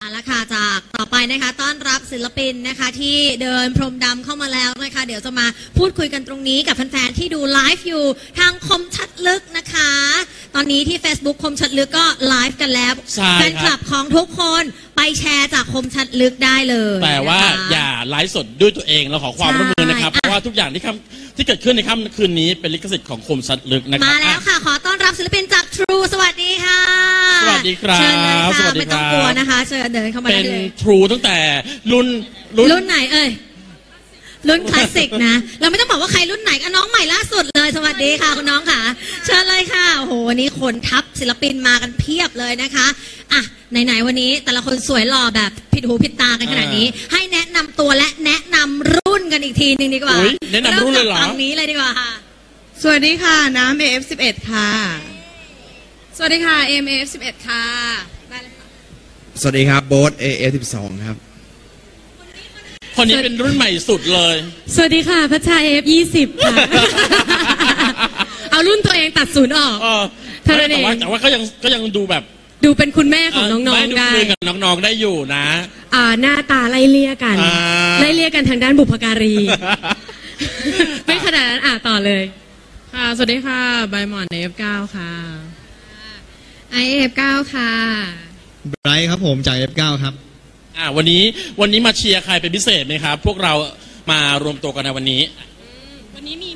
เอาละค่ะจากต่อไปนะคะต้อนรับศิลปินนะคะที่เดินพรมดำเข้ามาแล้วนะคะ เดี๋ยวจะมาพูดคุยกันตรงนี้กับแฟนๆที่ดูไลฟ์อยู่ทางคมชัดลึกนะคะ ตอนนี้ที่ Facebook คมชัดลึกก็ไลฟ์กันแล้วใช่แฟนคลับของทุกคนไปแชร์จากคมชัดลึกได้เลยแต่ว่านะคะ อย่าไลฟ์สดด้วยตัวเองเราขอความใช่ร่วมมือนะครับอะเพราะว่าทุกอย่างที่ค่ำที่เกิดขึ้นในค่ำคืนนี้เป็นลิขสิทธิ์ของคมชัดลึกนะครัมาบแล้วอะค่ะ ขอต้อนรับศิลปินจาก True สวัสดีค่ะส วัสดีครับเชิญเลยสค่ะวัสดีไม่ต้องครับกลัวนะคะเชิญเดินเข้ามาเป็ได้นเลย ทรูตั้งแต่รุ่นรุ่น รุ่นไหนเอ่ย รุ่นคลาสสิกนะ เราไม่ต้องบอกว่าใครรุ่นไหนก็น้องใหม่ล่าสุดเลย สวัสดีค่ะคุณน้องค่ะ เชิญเลยค่ะ โอ้โหวันนี้คนทัพศิลปินมากันเพียบเลยนะคะ อะ ไหนๆ วันนี้แต่ละคนสวยหล่อแบบผิดหูผิดตากันขนาดนี้ ให้แนะนำตัวและแนะนำรุ่นกันอีกทีหนึ่งดีกว่าอุ๊ยแนะนำรุ่นเลยเหรอ มจากฝั่งนี้เลยดีกว่าค่ะ สวัสดีค่ะ น้ำ AF11 ค่ะ สวัสดีค่ะ MF 11ค่ะได้เลยค่ะสวัสดีครับโบ๊ท AF12 ครับ คนนี้เป็นรุ่นใหม่สุดเลย สวัสดีค่ะพัชชา F 20ค่ะ เอารุ่นตัวเองตัดศูนย์ออก เออเท่านั้นเอง แต่ว่าแต่ว่าก็ยังก็ยังดูแบบดูเป็นคุณแม่ของน้องไม่ๆได้คุยกับน้องๆได้อยู่นะ อ่าหน้าตาไล่เลี่ยกัน อ่า ไล่เลี่ยกันทางด้านบุพการี ไม่ขนาดนั้นอะต่อเลย ค่ะ สวัสดีค่ะ ใบหมอน F9 ค่ะ IF9 ค่ะ ไบรท์ครับผมจาก F9 ครับ อ่าวันนี้วันนี้มาเชียร์ใครเป็นพิเศษไหมครับ พวกเรามารวมตัวกันในวันนี้วันนี้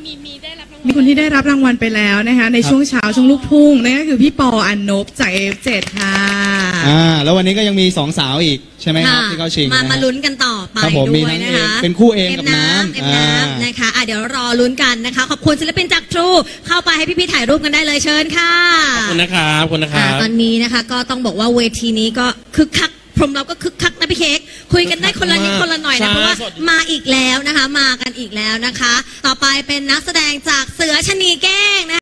มีมีมีได้รับรางวัลมีคนที่ได้รับรางวัลไปแล้วนะคะ ในช่วงเช้าช่วงลูกทุ่งนั่นก็คือพี่ปออันนบจาก F7 ค่ะ อ่า แล้ววันนี้ก็ยังมีสองสาวอีกใช่ไหมครับที่เข้าชิงมานะมาฮะ ลุ้นกันต่อไปครับผมด้มีวยทั้งนะคะเอมเป็นคู่เอมกับน้ำเอ็มน้ำอ่านนะคะอะเดี๋ยวรอลุ้นกันนะคะ ขอบคุณศิลปินจากทรูเข้าไปให้พี่ๆถ่ายรูปกันได้เลยเชิญค่ะ ขอบคุณนะครับขอบคุณนะคอ่ารับ ตอนนี้นะคะก็ต้องบอกว่าเวทีนี้ก็คึกคักพรมเราก็คึกคักนะพี่เค้กคุยกันได้คนละนิดคนละหน่อยใช่นะเพราะว่าสวัสดี มาอีกแล้วนะคะ มากันอีกแล้วนะคะ ต่อไปเป็นนักแสดงจากเสือชะนีแก้งนะ